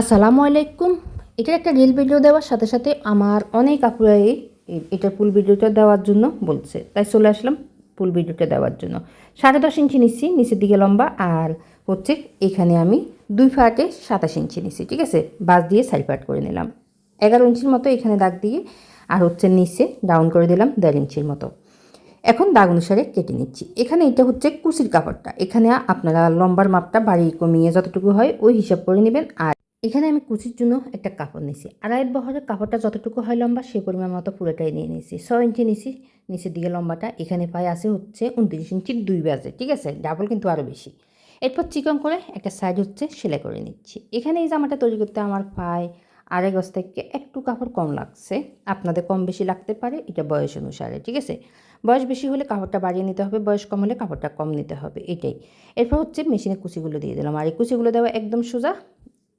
আসসালামু আলাইকুম। এটার একটা রিল ভিডিও দেওয়ার সাথে সাথে আমার অনেক আপুরাই এ- এটার ফুল ভিডিওটা দেওয়ার জন্য বলছে। তাই চলে আসলাম ফুল ভিডিওটা দেওয়ার জন্য। সাড়ে দশ ইঞ্চি নিচ্ছি, নিচের দিকে লম্বা, আর হচ্ছে এখানে আমি দুই ফাটে সাতাশ ইঞ্চি নিচ্ছি, ঠিক আছে? বাস দিয়ে সাইড পাট করে নিলাম। এগারো ইঞ্চির মতো এখানে দাগ দিয়ে, আর হচ্ছে নিচে ডাউন করে দিলাম দেড় ইঞ্চির মতো। এখন দাগ অনুসারে কেটে নিচ্ছি। এখানে এটা হচ্ছে কুচির কাপড়টা। এখানে আপনারা লম্বার মাপটা বাড়ি কমিয়ে যতটুকু হয় ওই হিসাব করে নেবেন, আর এখানে আমি কুচির জন্য একটা কাপড় নিয়েছি আড়াইয়ের বহরের কাপড়টা যতটুকু হয় লম্বা সেই পরিমাণ মতো পুরোটাই নিয়ে নিয়েছি ছয় ইঞ্চি নিয়েছি নিচের দিকে লম্বাটা। এখানে পায়ে আসে হচ্ছে উনত্রিশ ইঞ্চির দুই বাজে, ঠিক আছে? ডাবল কিন্তু আরও বেশি। এরপর চিকন করে একটা সাইড হচ্ছে সেলাই করে নিচ্ছি। এখানে এই জামাটা তৈরি করতে আমার পায়ে আড়াই গজ থেকে একটু কাপড় কম লাগছে। আপনাদের কম বেশি লাগতে পারে, এটা বয়স অনুসারে, ঠিক আছে? বয়স বেশি হলে কাপড়টা বাড়িয়ে নিতে হবে, বয়স কম হলে কাপড়টা কম নিতে হবে, এটাই। এরপর হচ্ছে মেশিনে কুচিগুলো দিয়ে দিলাম। আর এই কুচিগুলো দেওয়া একদম সোজা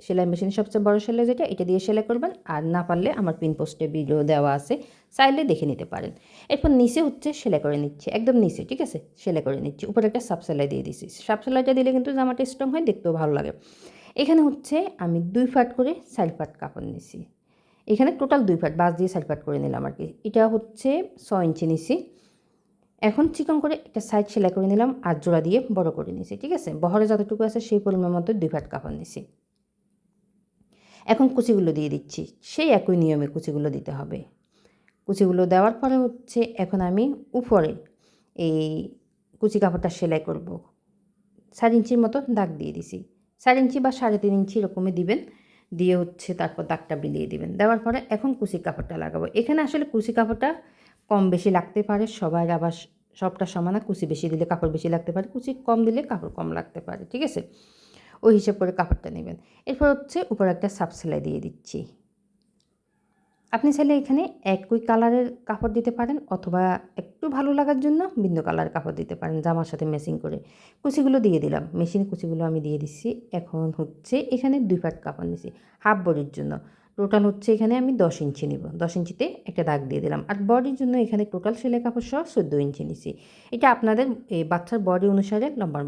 সেলাই মেশিন সবচেয়ে বড় সেলাই যেটা, এটা দিয়ে সেলাই করবেন। আর না পারলে আমার পিন পোস্টে ভিডিও দেওয়া আছে, চাইলে দেখে নিতে পারেন। এরপর নিচে হচ্ছে সেলাই করে নিচ্ছি, একদম নিচে, ঠিক আছে? সেলাই করে নিচ্ছি, উপরে একটা সাব সেলাই দিয়ে দিচ্ছি সাব সেলাইটা দিলে কিন্তু জামাটা স্ট্রং হয়, দেখতেও ভালো লাগে। এখানে হচ্ছে আমি দুই ফাট করে সাইড ফাট কাপড় নিছি। এখানে টোটাল দুই ফাট বাস দিয়ে সাইড ফাট করে নিলাম আর কি। এটা হচ্ছে ছ ইঞ্চি নিছি। এখন চিকন করে একটা সাইড সেলাই করে নিলাম, আর জোড়া দিয়ে বড় করে নিছি, ঠিক আছে? বহরে যতটুকু আছে সেই পরিমাণ মতো দুই ফাট কাপড় নিছি। এখন কুচিগুলো দিয়ে দিচ্ছি। সেই একই নিয়মে কুচিগুলো দিতে হবে। কুচিগুলো দেওয়ার পরে হচ্ছে এখন আমি উপরে এই কুচি কাপড়টা সেলাই করব। চার ইঞ্চির মতো দাগ দিয়ে দিছি। চার ইঞ্চি বা সাড়ে তিন ইঞ্চি এরকমই দিবেন। দিয়ে হচ্ছে তারপর দাগটা বিলিয়ে দিবেন। দেওয়ার পরে এখন কুচি কাপড়টা লাগাবো। এখানে আসলে কুচি কাপড়টা কম বেশি লাগতে পারে। সবাই আবার সবটা সমানা কুচি বেশি দিলে কাপড় বেশি লাগতে পারে। কুচি কম দিলে কাপড় কম লাগতে পারে। ঠিক আছে? ওই হিসাব করে কাপড়টা নেবেন। এরপর হচ্ছে উপরে একটা সাব সেলাই দিয়ে দিচ্ছি। আপনি চাইলে এখানে একই কালারের কাপড় দিতে পারেন অথবা একটু ভালো লাগার জন্য ভিন্ন কালারের কাপড় দিতে পারেন জামার সাথে ম্যাচিং করে। কুচিগুলো দিয়ে দিলাম। মেশিনে কুচিগুলো আমি দিয়ে দিচ্ছি। এখন হচ্ছে এখানে দুই পাট কাপড় নিছি হাফ বডির জন্য। টোটাল হচ্ছে এখানে আমি দশ ইঞ্চি নিব। দশ ইঞ্চিতে একটা দাগ দিয়ে দিলাম। আর বডির জন্য এখানে টোটাল সেলাই কাপড় সহ চোদ্দ ইঞ্চি নিছি। এটা আপনাদের এই বাচ্চার বডি অনুসারে লম্বার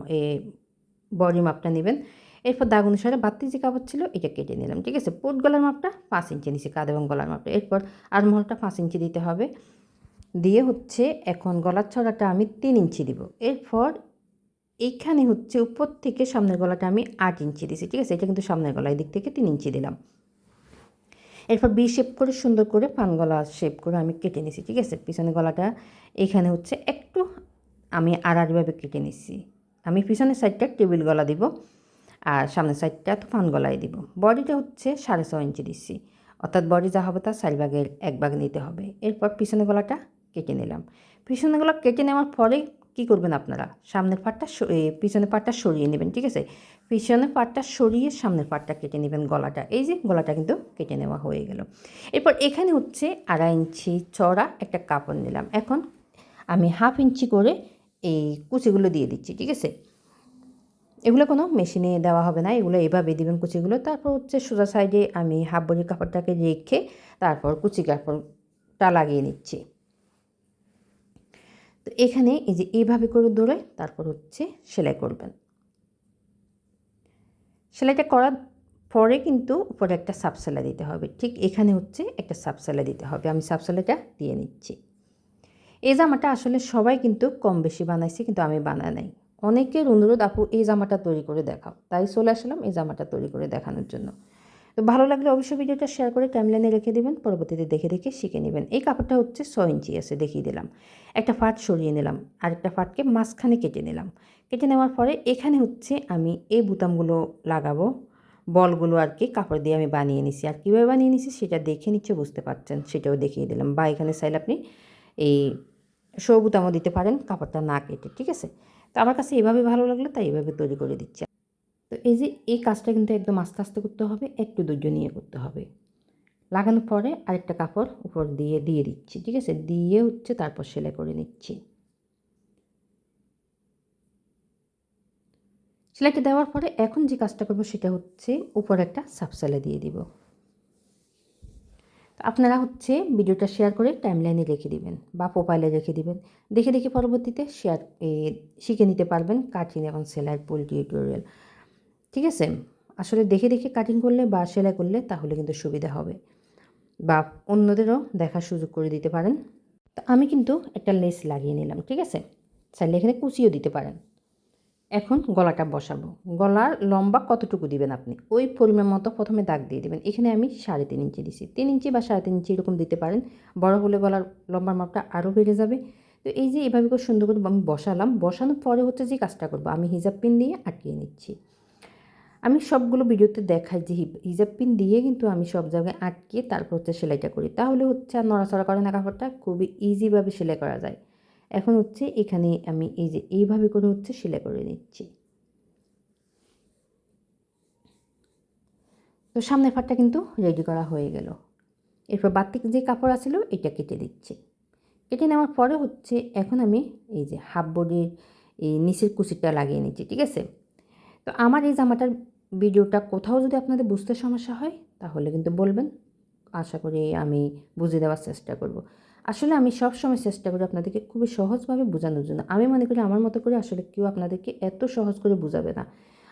বডি মাপটা নেবেন। এরপর দাগ অনুসারে বাড়তি যে কাপড় ছিল, এটা কেটে নিলাম, ঠিক আছে? পোট গলার মাপটা পাঁচ ইঞ্চি নিচে, কাঁধ এবং গলার মাপটা। এরপর আরমহলটা পাঁচ ইঞ্চি দিতে হবে। দিয়ে হচ্ছে এখন গলার ছড়াটা আমি তিন ইঞ্চি দিব। এরপর এইখানে হচ্ছে উপর থেকে সামনের গলাটা আমি আট ইঞ্চি দিছি, ঠিক আছে? এটা কিন্তু সামনের গলা দিক থেকে তিন ইঞ্চি দিলাম। এরপর বি শেপ করে সুন্দর করে পান গলা শেপ করে আমি কেটে নিছি, ঠিক আছে? পিছনের গলাটা এখানে হচ্ছে একটু আমি আড়াআড়িভাবে কেটে নিছি। আমি পিছনের সাইডটা টেবিল গলা দিব আর সামনের সাইডটা তো পান গলায় দিব। বডিটা হচ্ছে সাড়ে ছ ইঞ্চি দিচ্ছি। অর্থাৎ বডি যা হবে তার চারি ভাগের এক ভাগ নিতে হবে। এরপর পিছনের গলাটা কেটে নিলাম। পিছনের গলা কেটে নেওয়ার পরে কি করবেন আপনারা? সামনের পাটটা পিছনের পাটটা সরিয়ে নেবেন, ঠিক আছে? পিছনের পাটটা সরিয়ে সামনের পাটটা কেটে নেবেন গলাটা। এই যে গলাটা কিন্তু কেটে নেওয়া হয়ে গেল। এরপর এখানে হচ্ছে আড়াই ইঞ্চি চড়া একটা কাপড় নিলাম। এখন আমি হাফ ইঞ্চি করে এই কুচিগুলো দিয়ে দিচ্ছি, ঠিক আছে? এগুলো কোনো মেশিনে দেওয়া হবে না, এগুলো এভাবে দিবেন কুচিগুলো। তারপর হচ্ছে সোজা সাইডে আমি হাফ বড়ি কাপড়টাকে রেখে তারপর কুচি কাপড়টা লাগিয়ে নিচ্ছি। তো এখানে এই যে এইভাবে করে দৌড়ে তারপর হচ্ছে সেলাই করবেন। সেলাইটা করার পরে কিন্তু উপরে একটা সাব সেলাই দিতে হবে, ঠিক এখানে হচ্ছে একটা সাব সেলাই দিতে হবে। আমি সাব সেলাইটা দিয়ে নিচ্ছি। এই জামাটা আসলে সবাই কিন্তু কম বেশি বানাইছে, কিন্তু আমি বানাই নাই। অনেকের অনুরোধ, আপু, এই জামাটা তৈরি করে দেখাও। তাই চলে আসলাম এই জামাটা তৈরি করে দেখানোর জন্য। তো ভালো লাগলে অবশ্যই ভিডিওটা শেয়ার করে টাইমলাইনে রেখে দেবেন, পরবর্তীতে দেখে দেখে শিখে নেবেন। এই কাপড়টা হচ্ছে ছ ইঞ্চি আছে, দেখিয়ে দিলাম। একটা ফাট সরিয়ে নিলাম, আরেকটা ফাটকে মাঝখানে কেটে নিলাম। কেটে নেওয়ার পরে এখানে হচ্ছে আমি এই বুতামগুলো লাগাবো, বলগুলো আর কি কাপড় দিয়ে আমি বানিয়ে নিছি। আর কীভাবে বানিয়ে নিছি সেটা দেখে নিচ্ছে বুঝতে পারছেন, সেটাও দেখিয়ে দিলাম। বা এখানে চাইলে আপনি এই সবুতামও দিতে পারেন, কাপড়টা না কেটে, ঠিক আছে? তো আমার কাছে এভাবে ভালো লাগল, তাই এভাবে তৈরি করে দিচ্ছি। তো এই যে, এই কাজটা কিন্তু একদম আস্তে আস্তে করতে হবে, একটু ধৈর্য নিয়ে করতে হবে। লাগানোর পরে আরেকটা কাপড় উপর দিয়ে দিয়ে দিচ্ছি, ঠিক আছে? দিয়ে হচ্ছে তারপর সেলাই করে নিচ্ছি। সেলাইটা দেওয়ার পরে এখন যে কাজটা করব সেটা হচ্ছে উপরে একটা সাব সেলাই দিয়ে দিব। আপনারা হচ্ছে ভিডিওটা শেয়ার করে টাইমলাইনে রেখে দিবেন বা প্রোফাইলে রেখে দিবেন। দেখে দেখে পরবর্তীতে শেয়ার শিখে নিতে পারবেন কাটিং এবং সেলাইয়ের পুল টিউটোরিয়াল ঠিক আছে? আসলে দেখে দেখে কাটিং করলে বা সেলাই করলে তাহলে কিন্তু সুবিধা হবে। বা অন্যদেরও দেখার সুযোগ করে দিতে পারেন। তো আমি কিন্তু একটা লেস লাগিয়ে নিলাম, ঠিক আছে? চাইলে এখানে কুচিও দিতে পারেন। এখন গলাটা বসাবো। গলার লম্বা কতটুকু দিবেন আপনি? ওই পরিমাণ মতো প্রথমে দাগ দিয়ে দেবেন। এখানে আমি সাড়ে তিন ইঞ্চি দিছি। তিন ইঞ্চি বা সাড়ে তিন ইঞ্চি এরকম দিতে পারেন। বড় হলে গলার লম্বার মাপটা আরও বেড়ে যাবে। তো এই যে এভাবে করে সুন্দর করে আমি বসালাম। বসানোর পরে হচ্ছে যে কাজটা করব। আমি হিজাব পিন দিয়ে আটকিয়ে নিচ্ছি। আমি সবগুলো ভিডিওতে দেখাই যে হিজাব পিন দিয়ে কিন্তু আমি সব জায়গায় আটকিয়ে তারপর হচ্ছে সেলাইটা করি। তাহলে হচ্ছে আর নড়াচড়া করে না কাপড়টা। খুবই ইজিভাবে সেলাই করা যায়। এখন হচ্ছে এখানে আমি এই যে এইভাবে করে হচ্ছে সেলাই করে নিচ্ছি। তো সামনের ফাটটা কিন্তু রেডি করা হয়ে গেল। এরপর বাড়তি যে কাপড় আছিল, এটা কেটে দিচ্ছি কেটে নেওয়ার পরে হচ্ছে এখন আমি এই যে হাফ বডির এই নিচের কুচিটা লাগিয়ে নিচ্ছি, ঠিক আছে? তো আমার এই জামাটার ভিডিওটা কোথাও যদি আপনাদের বুঝতে সমস্যা হয়, তাহলে কিন্তু বলবেন। আশা করি আমি বুঝিয়ে দেওয়ার চেষ্টা করব। আসলে আমি সব সময় চেষ্টা করি আপনাদেরকে খুবই সহজভাবে বোঝানোর জন্য। আমি মনে করি আমার মতো করে আসলে কেউ আপনাদেরকে এত সহজ করে বোঝাবে না।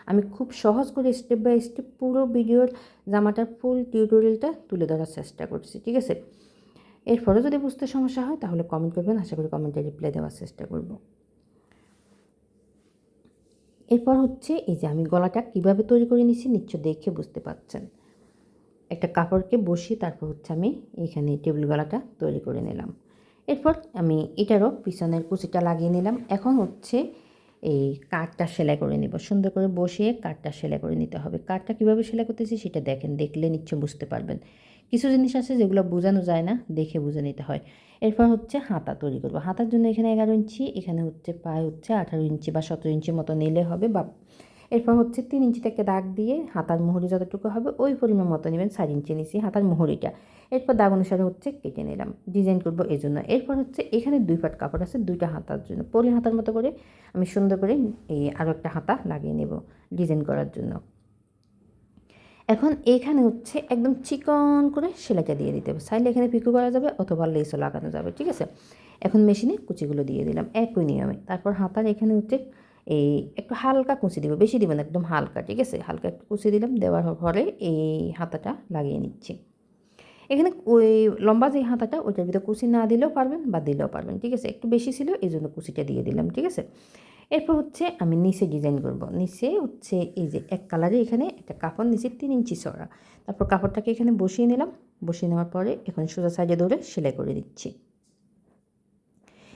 আমি খুব সহজ করে স্টেপ বাই স্টেপ পুরো ভিডিওর জামাটার ফুল টিউটোরিয়ালটা তুলে ধরার চেষ্টা করছি, ঠিক আছে? এরপরে যদি বুঝতে সমস্যা হয় তাহলে কমেন্ট করবেন, আশা করি কমেন্টে রিপ্লাই দেওয়ার চেষ্টা করব। এরপর হচ্ছে এই যে আমি গলাটা কীভাবে তৈরি করে নিচ্ছি নিশ্চয় দেখে বুঝতে পাচ্ছেন একটা কাপড়কে বসিয়ে তারপর হচ্ছে আমি এখানে টেবিল গলাটা তৈরি করে নিলাম। এরপর আমি এটারও পিছনের কুচিটা লাগিয়ে নিলাম। এখন হচ্ছে এই কাঠটা সেলাই করে নেব। সুন্দর করে বসিয়ে কাঠটা সেলাই করে নিতে হবে। কাঠটা কীভাবে সেলাই করতেছি সেটা দেখেন, দেখলে নিশ্চয় বুঝতে পারবেন। কিছু জিনিস আছে যেগুলো বোঝানো যায় না, দেখে বুঝে নিতে হয়। এরপর হচ্ছে হাতা তৈরি করব। হাতার জন্য এখানে এগারো ইঞ্চি, এখানে হচ্ছে প্রায় হচ্ছে আঠারো ইঞ্চি বা সতেরো ইঞ্চি মতো নিলে হবে বা এরপর হচ্ছে তিন ইঞ্চি থেকে দাগ দিয়ে হাতার মুহুরি যতটুকু হবে ওই পরিমাণ মতো নেবেন চার ইঞ্চি নিচে হাতার মুহুরিটা। এরপর দাগ অনুসারে হচ্ছে কেটে নিলাম, ডিজাইন করব এই জন্য এরপর হচ্ছে এখানে দুই পাট কাপড় আছে, দুইটা হাতার জন্য। পলি হাতার মতো করে আমি সুন্দর করে এই আরও একটা হাতা লাগিয়ে নেব ডিজাইন করার জন্য। এখন এখানে হচ্ছে একদম চিকন করে সেলাইটা দিয়ে দিতে হবে। চাইলে এখানে পিকু করা যাবে অথবা লেসও লাগানো যাবে, ঠিক আছে? এখন মেশিনে কুচিগুলো দিয়ে দিলাম, একই নিয়মে। তারপর হাতার এখানে হচ্ছে এই একটু হালকা কুচি দিব, বেশি দিব না, একদম হালকা, ঠিক আছে? হালকা একটু কুচি দিলাম, দেওয়ার পরে এই হাতাটা লাগিয়ে নিচ্ছি। এখানে ওই লম্বা যে হাতাটা, ওইটার ভিতরে কুচি না দিলেও পারবেন বা দিলেও পারবেন, ঠিক আছে? একটু বেশি ছিল এই জন্য কুচিটা দিয়ে দিলাম, ঠিক আছে? এরপর হচ্ছে আমি নিচে ডিজাইন করব। নিচে হচ্ছে এই যে এক কালারে এখানে একটা কাপড় নিচে তিন ইঞ্চি চড়া তারপর কাপড়টাকে এখানে বসিয়ে নিলাম। বসিয়ে নেওয়ার পরে এখন সোজা সাইডে ধরে সেলাই করে দিচ্ছি।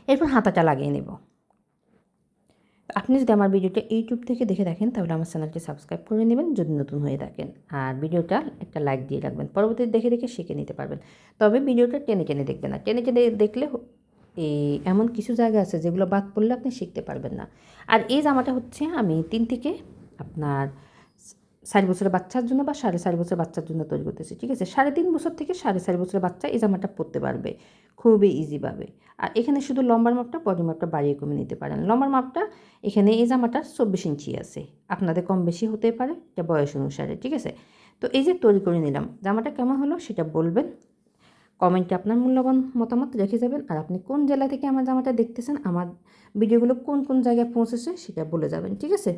এরপর হাতাটা লাগিয়ে নেব। আপনি যদি আমার ভিডিওটা ইউটিউব থেকে দেখে দেখেন তাহলে আমার চ্যানেলটি সাবস্ক্রাইব করে নেবেন যদি নতুন হয়ে থাকেন। আর ভিডিওটা একটা লাইক দিয়ে রাখবেন, পরবর্তীতে দেখে দেখে শিখে নিতে পারবেন। তবে ভিডিওটা টেনে টেনে দেখবেন না। টেনে টেনে দেখলে এই এমন কিছু জায়গা আছে যেগুলো বাদ পড়লে আপনি শিখতে পারবেন না। আর এই জামাটা হচ্ছে আমি তিন থেকে আপনার চার বছরের বাচ্চার জন্য বা সাড়ে চার বছরের বাচ্চার জন্য তৈরি করতেছি ঠিক আছে? সাড়ে তিন বছর থেকে সাড়ে চার বছরের বাচ্চা এই জামাটা পরতে পারবে, খুবই ইজিভাবে আর এখানে শুধু লম্বার মাপটা বডি মাপটা বাড়িয়ে কমে নিতে পারেন। লম্বার মাপটা এখানে এই জামাটা চব্বিশ ইঞ্চি আছে। আপনাদের কম বেশি হতে পারে, এটা বয়স অনুসারে, ঠিক আছে? তো এই যে তৈরি করে নিলাম, জামাটা কেমন হলো সেটা বলবেন। কমেন্টে আপনার মূল্যবান মতামত রেখে যাবেন। আর আপনি কোন জেলা থেকে আমার জামাটা দেখতেছেন, আমার ভিডিওগুলো কোন কোন জায়গায় পৌঁছেছে সেটা বলে যাবেন, ঠিক আছে?